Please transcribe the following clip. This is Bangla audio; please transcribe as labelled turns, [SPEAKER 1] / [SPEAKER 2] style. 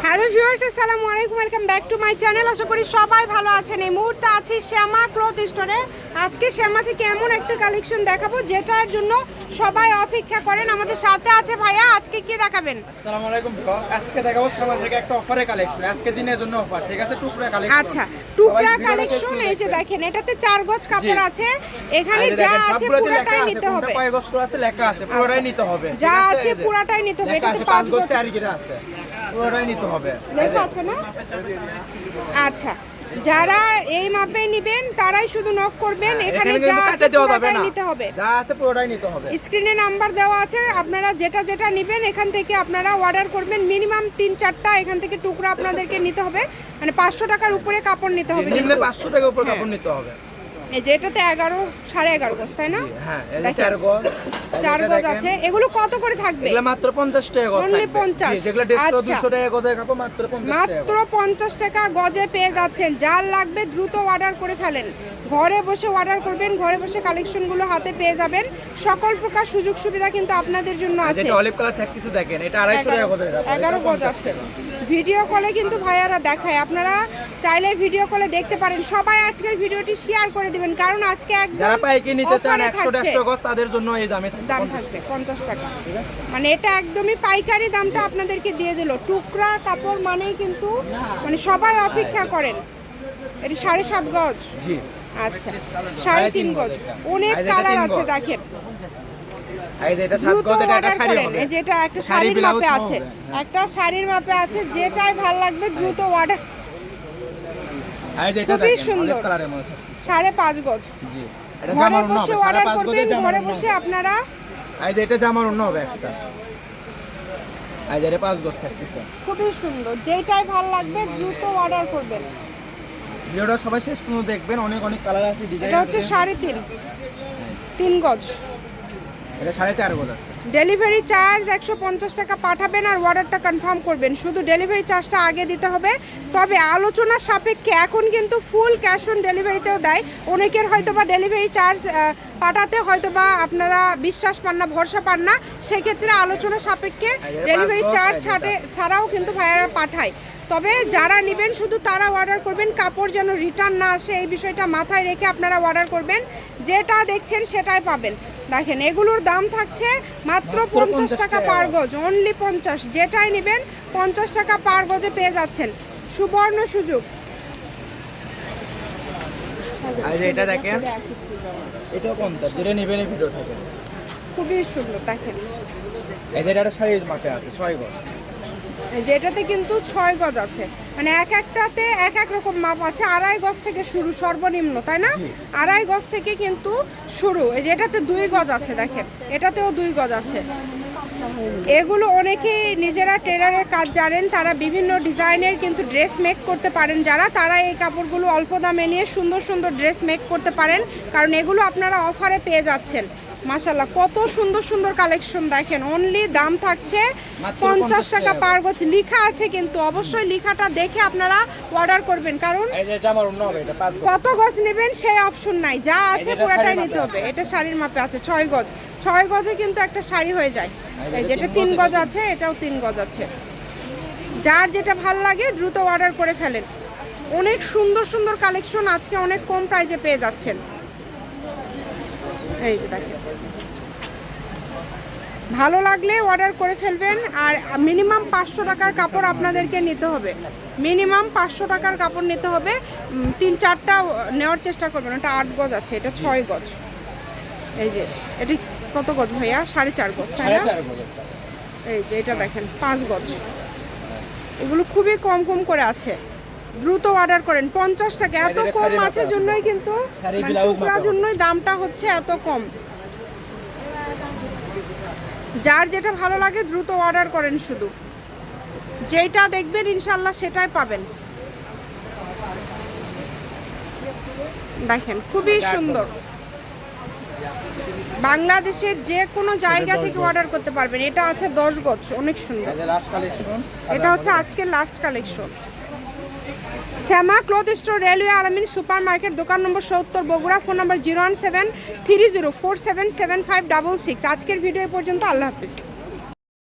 [SPEAKER 1] হ্যালো ভিউয়ার্স আসসালামু আলাইকুম welcome back to my channel. আশা করি সবাই ভালো আছেন। এই মুহূর্তে আছি শ্যামা ক্লথ স্টোরে। আজকে শ্যামা থেকে এমন একটা কালেকশন দেখাবো যেটার জন্য সবাই অপেক্ষা করেন। আমাদের সাথে আছে ভাইয়া আজকে কি দেখাবেন?
[SPEAKER 2] আসসালামু আলাইকুম আজকে দেখাবো সামার থেকে একটা অফারের কালেকশন আজকে দিনের জন্য অফার ঠিক আছে? টুকরা কালেকশন
[SPEAKER 1] আচ্ছা টুকরা কালেকশন এই যে দেখেন এটাতে চার গজ কাপড় আছে। এখানে যা আছে পুরোটাই নিতে হবে।
[SPEAKER 2] কয় গজ করে আছে লেখা আছে পুরোটাই নিতে হবে
[SPEAKER 1] যা
[SPEAKER 2] আছে?
[SPEAKER 1] পুরাটাই নিতে হবে। এটাতে পাঁচ
[SPEAKER 2] পাঁচ গজ চার গিরা আছে। পুরোটাই নিতে হবে।
[SPEAKER 1] লেখা আছে না? আচ্ছা যারা এই মাপে নেবেন তারাই শুধু নক করবেন এখানে
[SPEAKER 2] এখানে
[SPEAKER 1] যা আছে পুরোটাই নিতে হবে।
[SPEAKER 2] যা আছে পুরোটাই নিতে হবে।
[SPEAKER 1] স্ক্রিনে নাম্বার দেওয়া আছে আপনারা যেটা যেটা নেবেন এখান থেকে আপনারা অর্ডার করবেন। মিনিমাম তিন চারটা এখান থেকে টুকরা আপনাদেরকে নিতে হবে। মানে পাঁচশো টাকার উপরে কাপড় নিতে হবে।
[SPEAKER 2] পাঁচশো টাকা উপর কাপড় নিতে হবে।
[SPEAKER 1] এই যে এটাতে এগারো সাড়ে এগারো গজ তাই না?
[SPEAKER 2] হ্যাঁ। চার গজ।
[SPEAKER 1] চার গজ আছে। এগুলো কত করে থাকবে?
[SPEAKER 2] এগুলো মাত্র টাকা গজ
[SPEAKER 1] 50
[SPEAKER 2] যেগুলো
[SPEAKER 1] আচ্ছা।
[SPEAKER 2] টাকা কাপড় মাত্র পঞ্চাশ টাকা
[SPEAKER 1] মাত্র পঞ্চাশ টাকা গজে পেয়ে যাচ্ছেন। যার লাগবে দ্রুত অর্ডার করে ফেলেন। ঘরে বসে অর্ডার করবেন ঘরে বসে কালেকশনগুলো হাতে পেয়ে যাবেন। সকল প্রকার সুযোগ সুবিধা কিন্তু আপনাদের জন্য আছে
[SPEAKER 2] যেটা অলিভ কালার থাকতেছে দেখেন এটা টাকা
[SPEAKER 1] গজ আছে। ভিডিও কলে কিন্তু ভাইয়ারা দেখায়। আপনারা চাইলে ভিডিও কলে দেখতে পারেন। সবাই আজকের ভিডিওটি শেয়ার করে দিবেন। কারণ আজকে একদম
[SPEAKER 2] যারা পাইকি নিতে চান
[SPEAKER 1] offer এ
[SPEAKER 2] একশো
[SPEAKER 1] থাকছে।
[SPEAKER 2] দেড়শো গজ তাদের জন্য এই দামে থাকবে
[SPEAKER 1] দাম
[SPEAKER 2] 50
[SPEAKER 1] থাকবে পঞ্চাশ টাকা। মানে এটা একদমই পাইকারি দামটা আপনাদেরকে দিয়ে দিল। টুকরা কাপড় মানেই কিন্তু মানে সবাই অপেক্ষা করেন। এটি সাড়ে সাত গজ।
[SPEAKER 2] জি।
[SPEAKER 1] আচ্ছা সাড়ে তিন গজ। অনেক কালার আছে দেখেন। যেটা একটা
[SPEAKER 2] শাড়ি
[SPEAKER 1] শাড়ির মাপে আছে। একটা শাড়ির মাপে আছে যেটাই ভালো লাগবে দ্রুত অর্ডার খুবই সুন্দর। সাড়ে পাঁচ গজ
[SPEAKER 2] জি। এটা
[SPEAKER 1] ঘরে বসে
[SPEAKER 2] সাড়ে
[SPEAKER 1] অর্ডার
[SPEAKER 2] পাঁচ
[SPEAKER 1] করবেন ঘরে বসে আপনারা
[SPEAKER 2] যে এটা জামার অন্য হবে একটা। যে এটা পাঁচ গজ থাকতেছে।
[SPEAKER 1] খুবই সুন্দর। যেটাই ভালো লাগবে দ্রুত অর্ডার করবেন।
[SPEAKER 2] ভিডিওটা সবাই শেষ পর্যন্ত দেখবেন। অনেক অনেক কালার আছে ডিজাইন
[SPEAKER 1] এটা হচ্ছে সাড়ে তিন। তিন গজ।
[SPEAKER 2] এটা সাড়ে চার গজ আছে।
[SPEAKER 1] ডেলিভারি চার্জ একশো পঞ্চাশ টাকা পাঠাবেন আর অর্ডারটা কনফার্ম করবেন। শুধু ডেলিভারি চার্জটা আগে দিতে হবে। তবে আলোচনার সাপেক্ষে এখন কিন্তু ফুল ক্যাশ অন ডেলিভারিতেও দেয়। অনেকের হয়তো বা ডেলিভারি চার্জ পাঠাতে হয়তো বা আপনারা বিশ্বাস পান না ভরসা পান না। সেক্ষেত্রে আলোচনা সাপেক্ষে ডেলিভারি চার্জ ছাড়ে ছাড়াও কিন্তু ভাইয়ারা পাঠায়। তবে যারা নেবেন শুধু তারা অর্ডার করবেন। কাপড় যেন রিটার্ন না আসে এই বিষয়টা মাথায় রেখে আপনারা অর্ডার করবেন। যেটা দেখছেন সেটাই পাবেন। দেখেন এগুলোর দাম থাকছে মাত্র পঞ্চাশ টাকা। পার গজ অনলি পঞ্চাশ। যেটাই নেবেন পঞ্চাশ টাকা পার গজে পেয়ে যাচ্ছেন। সুবর্ণ সুযোগ।
[SPEAKER 2] এই এটা দেখেন এটাও পঞ্চাশ যেটা নেবেন ভিডিও থেকে।
[SPEAKER 1] খুবই সুন্দর দেখেন।
[SPEAKER 2] এদের একটা শাড়ির মাপে আছে ছয় গজ।
[SPEAKER 1] যেটাতে কিন্তু ছয় গজ আছে। মানে এক একটাতে এক এক রকম মাপ আছে আড়াই গজ থেকে শুরু সর্বনিম্ন তাই না? আড়াই গজ থেকে কিন্তু শুরু। যেটাতে দুই গজ আছে দেখেন এটাতেও দুই গজ আছে। এগুলো অনেকেই নিজেরা টেলারের কাজ জানেন তারা বিভিন্ন ডিজাইনের কিন্তু ড্রেস মেক করতে পারেন। যারা তারা এই কাপড়গুলো অল্প দামে নিয়ে সুন্দর সুন্দর ড্রেস মেক করতে পারেন কারণ এগুলো আপনারা অফারে পেয়ে যাচ্ছেন। মাশাল্লাহ কত সুন্দর সুন্দর কালেকশন দেখেন। অনলি দাম থাকছে পঞ্চাশ টাকা। পার গজ লেখা আছে কিন্তু অবশ্যই লেখাটা দেখে আপনারা অর্ডার করবেন কারণ কত গজ নেবেন সেই অপশন নাই। যা আছে পুরোটাই নিতে হবে। এটা শাড়ির মাপে আছে ছয় গজ। ছয় গজে কিন্তু একটা শাড়ি হয়ে যায়। এই যেটা
[SPEAKER 2] তিন গজ
[SPEAKER 1] আছে এটাও তিন গজ আছে। যার যেটা ভালো লাগে দ্রুত অর্ডার করে ফেলেন। অনেক সুন্দর সুন্দর কালেকশন আজকে অনেক কম প্রাইজে পেয়ে যাচ্ছেন। এই যে দেখেন। ভালো লাগলে অর্ডার করে ফেলবেন আর মিনিমাম পাঁচশো টাকার কাপড় আপনাদেরকে নিতে হবে। মিনিমাম পাঁচশো টাকার কাপড় নিতে হবে। তিন চারটা নেওয়ার চেষ্টা করবেন। ওটা আট গজ আছে এটা ছয় গজ। এই যে এটি কত গজ ভাইয়া? সাড়ে চার গজ তাই না। এই যে এটা দেখেন পাঁচ গজ। এগুলো খুবই কম কম করে আছে। দ্রুত অর্ডার করেন। পঞ্চাশ টাকা এত কম মাছের জন্যই কিন্তু মানে টুকরার জন্যই দামটা হচ্ছে এত কম। যার যেটা ভালো লাগে দ্রুত অর্ডার করেন শুধু। যেটা দেখবেন ইনশাল্লাহ সেটাই পাবেন। দেখেন খুবই সুন্দর। বাংলাদেশের যে কোনো জায়গা থেকে অর্ডার করতে পারবেন। এটা আছে দশ গজ অনেক সুন্দর। এটা হচ্ছে আজকের last collection Shyama cloth store, railway Alamin super market দোকান নম্বর সত্তর, Bogura phone number zero one seven three zero four seven seven five double six. আজকের ভিডিও পর্যন্ত, আল্লাহ হাফিজ।